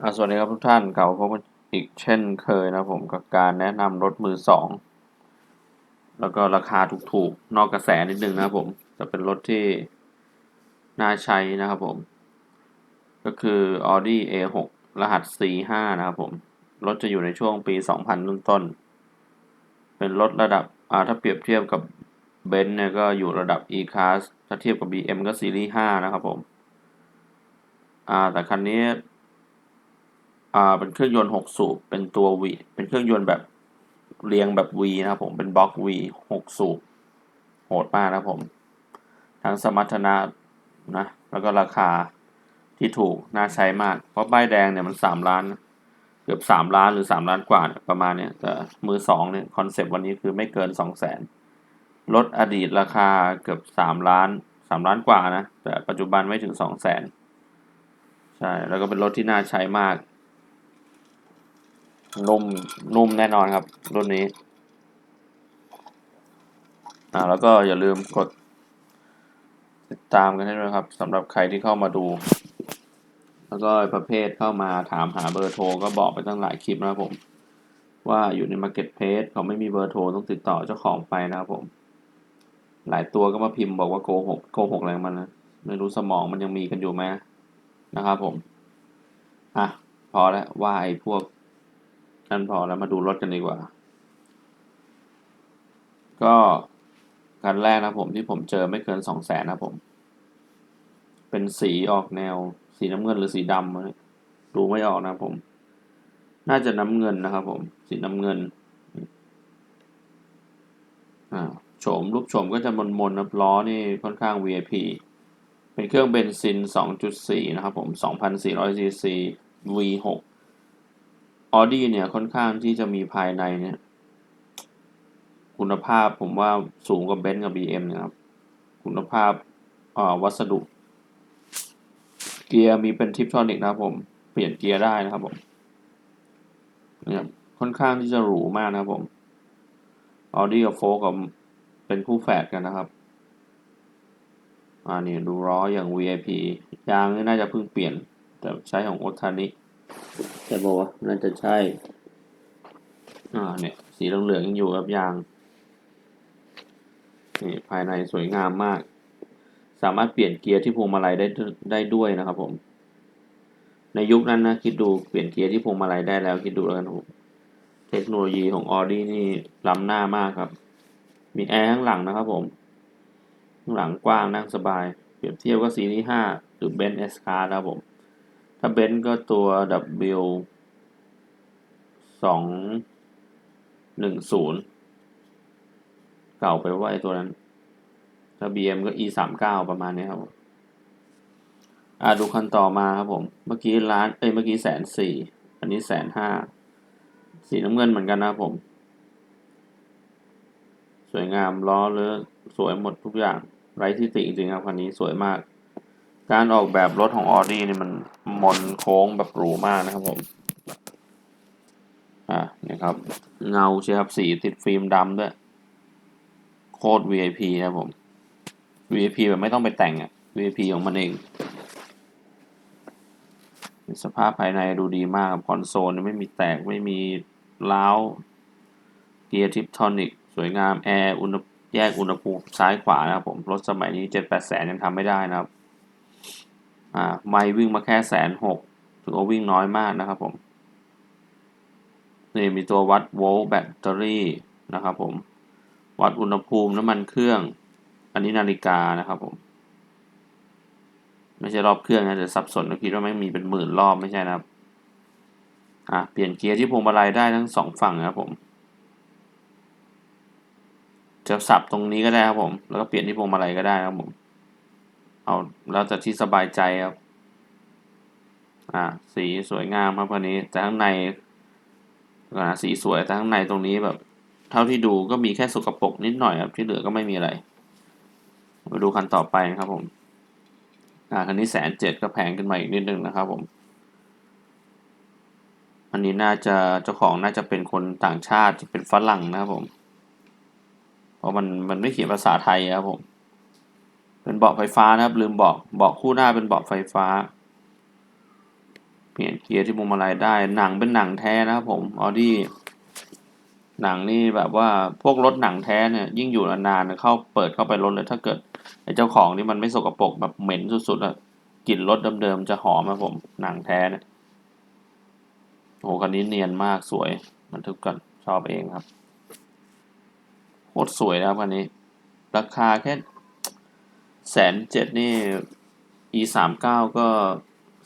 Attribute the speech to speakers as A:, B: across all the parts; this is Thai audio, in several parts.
A: สวัสดีครับทุกท่านเก่าพบกันอีกเช่นเคยนะผมกับการแนะนำรถมือสองแล้วก็ราคาถูกๆ นอกกระแสนิดนึงนะครับผมจะเป็นรถที่น่าใช้นะครับผม ก็คือ Audi A6 รหัส C5 นะครับผม รถจะอยู่ในช่วงปี 2000 ต้นต้นๆเป็นรถระดับถ้าเปรียบเทียบกับเบนซ์เนี่ยก็อยู่ระดับ E-Class ถ้าเทียบกับ BM ก็ซีรีส์5นะครับผมแต่คันนี้ อ่าเป็นเครื่องยนต์ 6 สูบ เป็นตัว V เป็นเครื่องยนต์แบบเรียงแบบ V นะครับผมเป็นบล็อก V 6 สูบ โหดมากนะผม ทั้งสมรรถนะนะ แล้วก็ราคาที่ถูก น่าใช้มาก เพราะป้ายแดงเนี่ยมัน 3 ล้าน เกือบ 3 ล้านหรือ 3 ล้านกว่าประมาณเนี้ยแต่มือ 2 เนี่ย คอนเซปต์วันนี้คือไม่เกิน 2 0 0 0 0 0รถอดีตราคาเกือบ 3 ล้าน 3 ล้านกว่านะ แต่ปัจจุบันไม่ถึง 2 0 0 0 0 0ใช่ แล้วก็เป็นรถที่น่าใช้มาก นุ่มนุ่มแน่นอนครับ รุ่นนี้ อ่าแล้วก็อย่าลืมกด ติดตามกันให้ด้วยครับสำหรับใครที่เข้ามาดู แล้วก็ประเภทเข้ามาถามหาเบอร์โทรก็บอกไปตั้งหลายคลิปนะครับผม ว่าอยู่ใน Marketplace เขาไม่มีเบอร์โทรต้องติดต่อเจ้าของไปนะครับผม หลายตัวก็มาพิมพ์บอกว่าโกหกโกหกอะไรงมันนะไม่รู้สมองมันยังมีกันอยู่ไหมนะครับผม อะ พอแล้วว่าไอ้พวก นั่นพอแล้วมาดูรถกันดีกว่า ก็คันแรกนะผมที่ผมเจอไม่เกินสองแสนนะผม เป็นสีออกแนว สีน้ำเงินหรือสีดำดูไม่ออกนะผม น่าจะน้ำเงินนะครับผม สีน้ำเงินอ่าโฉมรูปโฉมก็จะมนๆนะล้อนี่ค่อนข้าง VIP เป็นเครื่องเบนซิน 2.4 นะครับผม 2,400 cc V6 Audi เนี่ยค่อนข้างที่จะมีภายในเนี่ย คุณภาพผมว่าสูงกว่าเบนซ์กับ BM นะครับ คุณภาพวัสดุ เกียร์มีเป็นทิปทรอนิกนะครับผม เปลี่ยนเกียร์ได้นะครับผมเนี่ยค่อนข้างที่จะหรูมากนะครับผม Audi กับโฟกับเป็นคู่แฝดกันนะครับอ่านี่ดูล้ออย่าง VIP ยางนี่น่าจะเพิ่งเปลี่ยน แต่ใช้ของโอทานิ ใช่ปะวะน่าจะใช่ อ่าเนี่ย สีเหลืองๆยังอยู่กับยาง นี่ภายในสวยงามมาก สามารถเปลี่ยนเกียร์ที่พวงมาลัยได้ได้ด้วยนะครับผม ในยุคนั้นนะคิดดูเปลี่ยนเกียร์ที่พวงมาลัยได้แล้วคิดดูแล้วกันผมเทคโนโลยีของ Audi นี่ล้ำหน้ามากครับ มีแอร์ข้างหลังนะครับผม ข้างหลังกว้างนั่งสบาย เปรียบเทียบก็ซีรีส์5หรือ Benz S Class นะครับผม ถ้า Benz ก็ตัว W สองหนึ่งศูนย์เก่าไปว่าไอ้ตัวนั้น ถ้า BM ก็ E สามเก้าประมาณนี้ครับอ่าดูคันต่อมาครับผม เมื่อกี้ล้านเอ้ยเมื่อกี้แสนสี่อันนี้แสนห้าสีน้ำเงินเหมือนกันนะครับผม สวยงามล้อเลอสวยหมดทุกอย่างไร้ที่ติจริงๆครับคันนี้สวยมาก การออกแบบรถของ Audi นี่มันมนโค้งแบบหรูมากนะครับผม อ่านี่ครับ เงาใช่ครับสีติดฟิล์มดำด้วย โคตร VIP นะครับผม VIP แบบไม่ต้องไปแต่งอะ VIP ของมันเอง สภาพภายในดูดีมากคอนโซลไม่มีแตกไม่มีล้าวเกียร์ทิปทอนิกสวยงาม แอร์อุณแยกอุณหภูมิซ้ายขวานะครับผม รถสมัยนี้เจ็ดแปดแสนยังทำไม่ได้นะครับ อ่าไม่วิ่งมาแค่แสนหกถือว่าวิ่งน้อยมากนะครับผมนี่มีตัววัดโวลต์แบตเตอรี่นะครับผม วัดอุณหภูมิน้ำมันเครื่อง อันนี้นาฬิกานะครับผม ไม่ใช่รอบเครื่องนะแต่สับสนก็คิดว่าไม่มีเป็นหมื่นรอบไม่ใช่นะครับอะเปลี่ยนเกียร์ที่พวงมาลัยได้ทั้งสองฝั่งนะครับผมจะสับตรงนี้ก็ได้ครับผม แล้วก็เปลี่ยนที่พวงมาลัยก็ได้ครับผม เอาแล้วแต่ที่สบายใจครับ อ่า สีสวยงามครับคันนี้ แต่ข้างในอ่าสีสวยแต่ข้างในตรงนี้แบบ เท่าที่ดูก็มีแค่สกปรกนิดหน่อยครับ ที่เหลือก็ไม่มีอะไร มาดูคันต่อไปนะครับผม อ่าคันนี้แสนเจ็ดก็แพงขึ้นมาอีกนิดนึงนะครับ ผมอันนี้น่าจะเจ้าของน่าจะเป็นคนต่างชาติที่เป็นฝรั่งนะครับผม เพราะมันมันไม่เขียนภาษาไทยครับผม เป็นเบาะไฟฟ้านะครับ ลืมบอกเบาะคู่หน้าเป็นเบาะไฟฟ้า เปลี่ยนเกียร์ที่พวงมาลัยได้ หนังเป็นหนังแท้นะครับผมออดี้หนังนี่แบบว่าพวกรถหนังแท้เนี่ยยิ่งอยู่นานๆเข้าเปิดเข้าไปรถเลยถ้าเกิดไอ้เจ้าของนี่มันไม่สกปรกแบบเหม็นสุดๆอะกลิ่นรถเดิมๆจะหอมนะผมหนังแท้เนี่ยโอ้คันนี้เนียนมากสวยบันทึกก่อนชอบเองครับโคตรสวยนะครับคันนี้ ราคาแค่ แสนเจ็ดนี่ e สามเก้าก็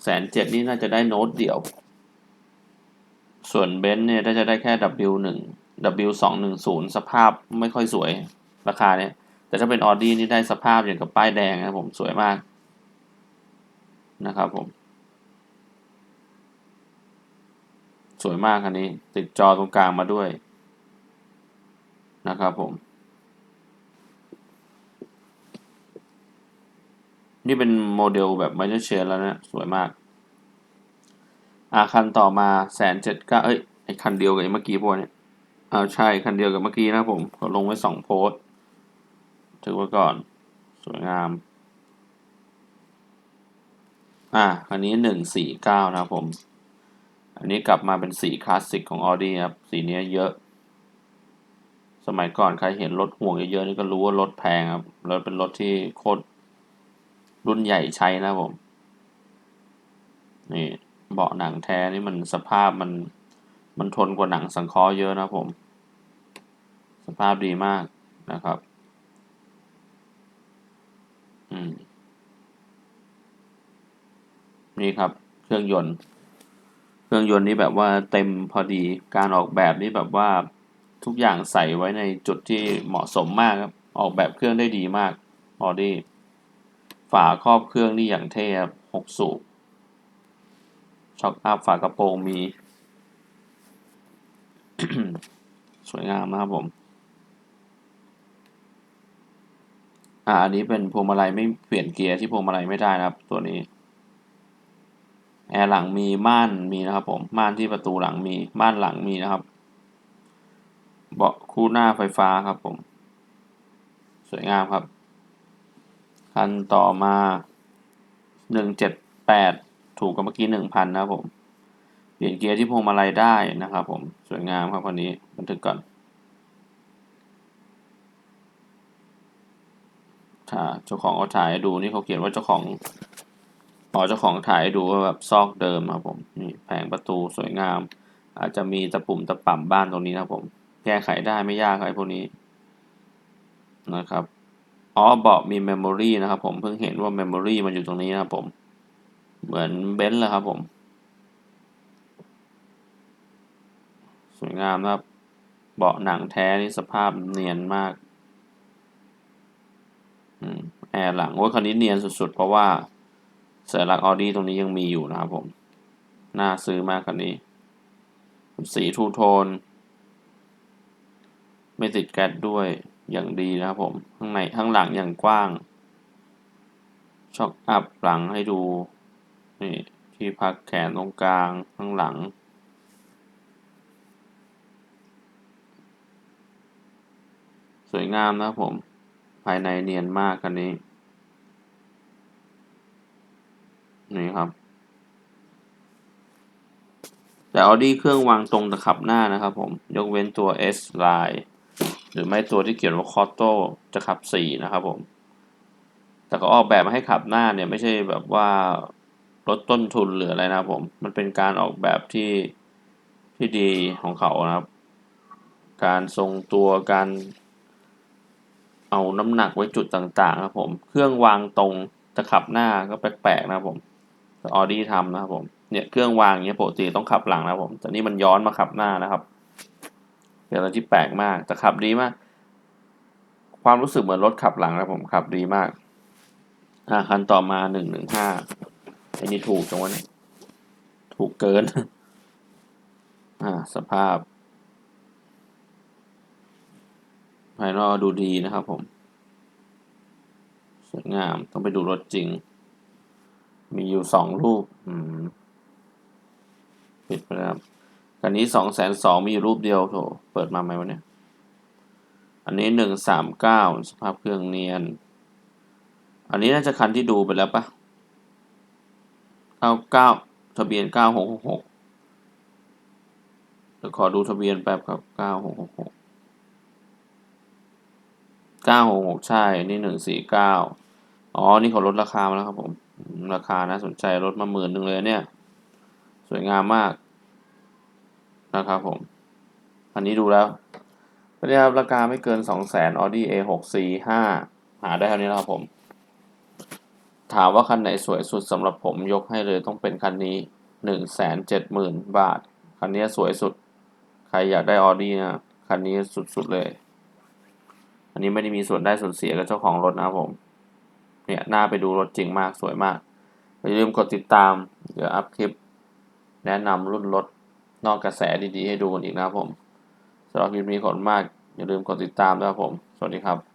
A: แสนเจ็ดนี่น่าจะได้โน้ตเดียว ส่วนเบนซ์เนี่ยถ้าจะได้แค่ W หนึ่ง W สองหนึ่งศูนย์สภาพไม่ค่อยสวยราคาเนี่ย แต่ถ้าเป็นออดี้นี่ได้สภาพอย่างกับป้ายแดงนะผมสวยมากนะครับผม สวยมากคันนี้ ติดจอตรงกลางมาด้วยนะครับผม นี่เป็นโมเดลแบบไม่ใช่เชนแล้วนะ สวยมาก อ่าคันต่อมาแสนเจ็ดก็เอ้ยไอคันเดียวกับเมื่อกี้พวกเนี่ยอ่าใช่คันเดียวกับเมื่อกี้นะผมเขาลงไว้สองโพสถือไว้ก่อน สวยงาม อ่าคันนี้หนึ่งสี่เก้านะครับผม อันนี้กลับมาเป็นสีคลาสสิกของ Audi ครับ สีนี้เยอะ สมัยก่อนใครเห็นรถห่วงเยอะๆนี่ก็รู้ว่ารถแพงครับ รถเป็นรถที่โคตร รุ่นใหญ่ใช้นะผม นี่เบาะหนังแท้นี่มันสภาพมัน มันทนกว่าหนังสังเคราะห์เยอะนะผม สภาพดีมากนะครับ อืม นี่ครับ เครื่องยนต์ เครื่องยนต์นี่แบบว่าเต็มพอดี การออกแบบนี่แบบว่าทุกอย่างใส่ไว้ในจุดที่เหมาะสมมากครับ ออกแบบเครื่องได้ดีมากออดี้ ฝาครอบเครื่องนี่อย่างเท่ครับหกสูบช็อคอัพฝากระโปรงมี สวยงามนะครับผม อ่า อันนี้เป็นพวงมาลัยไม่เปลี่ยนเกียร์ที่พวงมาลัยไม่ได้นะครับ ตัวนี้ แอร์หลังมีม่านมีนะครับ ผม ม่านที่ประตูหลังมีม่านหลังมีนะครับ เบาะคู่หน้าไฟฟ้าครับผม สวยงามครับ คันต่อมาหนึ่งเจ็ดแปดถูกกับเมื่อกี้หนึ่งพันนะครับผม เปลี่ยนเกียร์ที่พวงมาลัยได้นะครับผม สวยงามครับคันนี้บันทึกก่อนถ้าเจ้าของเขาถ่ายดูนี่เขาเขียนว่าเจ้าของอ๋อเจ้าของถ่ายดูว่าแบบซอกเดิมครับผมนี่แผงประตูสวยงาม อาจจะมีตะปุ่มตะป่ำบ้านตรงนี้นะครับผม แก้ไขได้ไม่ยากอะไรพวกนี้นะครับ อ๋อเบาะมีเมมโมรีนะครับผมเพิ่งเห็นว่าเมมโมรีมันอยู่ตรงนี้นะครับผม เหมือนเบนซ์เลยครับผม สวยงามนะครับเบาะหนังแท้นี่สภาพเนียนมากอืมแอร์หลังว่าคันนี้เนียนสุดๆ เพราะว่าสัญลักษณ์ออดี้ตรงนี้ยังมีอยู่นะครับผม น่าซื้อมากคันนี้ สีทูโทน ไม่ติดแก๊สด้วย อย่างดีนะครับผม ข้างในข้างหลังอย่างกว้าง ช็อคอัพหลังให้ดู นี่ที่พักแขนตรงกลางข้างหลัง สวยงามนะครับผม ภายในเนียนมากคันนี้ นี่ครับ แต่ Audi เครื่องวางตรงตะขับหน้านะครับผม ยกเว้นตัว S line หรือไม่ตัวที่เขียนว่า Cotto จะขับ 4 นะครับผม แต่ก็ออกแบบมาให้ขับหน้าเนี่ยไม่ใช่แบบว่าลดต้นทุนหรืออะไรนะครับผม มันเป็นการออกแบบที่ที่ดีของเขานะครับ การทรงตัวการเอาน้ำหนักไว้จุดต่างๆครับผม เครื่องวางตรงจะขับหน้าก็แปลกๆนะครับผมออดี้ทำนะครับผม เนี่ยเครื่องวางเนี้ยปกติต้องขับหลังนะครับผม แต่นี่มันย้อนมาขับหน้านะครับ เป็นอะไรที่แปลกมากแต่ขับดีมาก ความรู้สึกเหมือนรถขับหลังนะผมขับดีมากอ่าคันต่อมาหนึ่งหนึ่งห้าไอ้นี่ถูกจังวะเนี่ยถูกเกิน อ่า สภาพ ภายนอกดูดีนะครับผม สวยงาม ต้องไปดูรถจริง มีอยู่สองรูป อืม ปิดไปแล้ว คันนี้สองแสนสองมีอยู่รูปเดียวโถเปิดมาไหมวะเนี่ย อันนี้หนึ่งสามเก้าสภาพเครื่องเนียน อันนี้น่าจะคันที่ดูไปแล้วปะเก้าเก้าทะเบียนเก้าหกหกหกเดี๋ยวขอดูทะเบียนแป๊บครับเก้าหกหกหกเก้าหกหกใช่ นี่หนึ่งสี่เก้าอ๋อ นี่เขาลดราคามาแล้วครับผมอืมราคาน่าสนใจลดมาหมื่นหนึ่งเลยเนี่ย สวยงามมาก นะครับผม อันนี้ดูแล้วก็ได้รับราคาไม่เกินสองแสน Audi A หก C ห้าหาได้เท่านี้นะครับผม ถามว่าคันไหนสวยสุดสำหรับผมยกให้เลยต้องเป็นคันนี้หนึ่งแสนเจ็ดหมื่นบาท คันนี้สวยสุด ใครอยากได้ออดี้นะคันนี้สุดๆเลย อันนี้ไม่ได้มีส่วนได้ส่วนเสียกับเจ้าของรถนะครับผม เนี่ยน่าไปดูรถจริงมากสวยมากอย่าลืมกดติดตาม เดี๋ยวอัพคลิป แนะนำรุ่นรถ นอกกระแสดีๆ ให้ดูกันอีกนะครับผมสำหรับคลิปนี้ขอบคุณมาก อย่าลืมกดติดตามด้วยครับผม สวัสดีครับ